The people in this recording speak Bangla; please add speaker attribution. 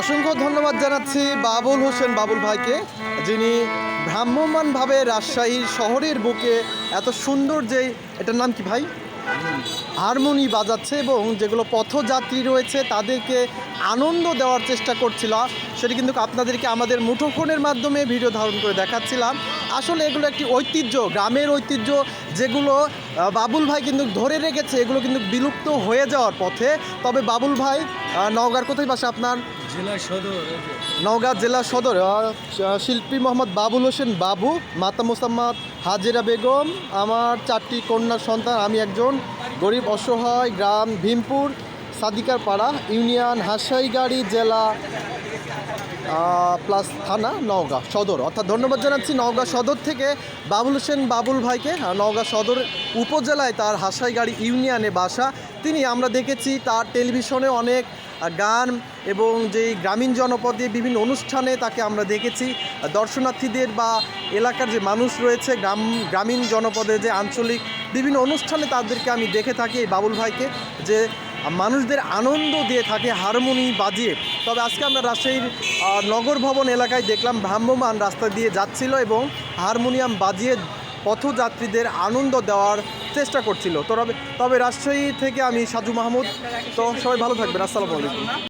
Speaker 1: অসংখ্য ধন্যবাদ জানাচ্ছি বাবুল হোসেন বাবুল ভাইকে, যিনি ভ্রাম্যমানভাবে রাজশাহী শহরের বুকে এত সুন্দর যে, এটার নাম কি ভাই? হারমোনি বাজাচ্ছে এবং যেগুলো পথযাত্রী রয়েছে তাদেরকে আনন্দ দেওয়ার চেষ্টা করছিল। সেটি কিন্তু আপনাদেরকে আমাদের মুঠোফোনের মাধ্যমে ভিডিও ধারণ করে দেখাচ্ছিলাম। আসলে এগুলো একটি ঐতিহ্য, গ্রামের ঐতিহ্য, যেগুলো বাবুল ভাই কিন্তু ধরে রেখেছে, এগুলো কিন্তু বিলুপ্ত হয়ে যাওয়ার পথে। তবে বাবুল ভাই নওগাঁর কোথায় বাসা আপনার? নওগাঁ জেলা সদর শিল্পী মোহাম্মদ বাবুল হোসেন বাবু, মাতা মোসাম্মদ হাজিরা বেগম, আমার চারটি কন্যার সন্তান, আমি একজন, গরিব অসহায় গ্রাম ভীমপুর সাদিকার পাড়া ইউনিয়ন হাসাইগাড়ি জেলা প্লাস থানা, নওগাঁ সদর। অর্থাৎ ধন্যবাদ জানাচ্ছি নওগাঁ সদর থেকে বাবুল হোসেন বাবুল ভাইকে। নওগাঁ সদর উপজেলায় তার হাসাইগাড়ি ইউনিয়নে বাসা। তিনি, আমরা দেখেছি, তার টেলিভিশনে অনেক গান এবং যেই গ্রামীণ জনপদে বিভিন্ন অনুষ্ঠানে তাকে আমরা দেখেছি। দর্শনার্থীদের বা এলাকার যে মানুষ রয়েছে, গ্রাম, গ্রামীণ জনপদে যে আঞ্চলিক বিভিন্ন অনুষ্ঠানে তাদেরকে আমি দেখে থাকি এই বাবুল ভাইকে যে মানুষদের আনন্দ দিয়ে থাকে হারমোনি বাজিয়ে। তবে আজকে আমরা রাজশাহীর নগর ভবন এলাকায় দেখলাম ভ্রাম্যমান রাস্তা দিয়ে যাচ্ছিল এবং হারমোনিয়াম বাজিয়ে পথযাত্রীদের আনন্দ দেওয়ার চেষ্টা করছিল। তবে তবে রাজশাহী থেকে আমি সাজু মাহমুদ। তো সবাই ভালো থাকবেন। আসসালামু আলাইকুম।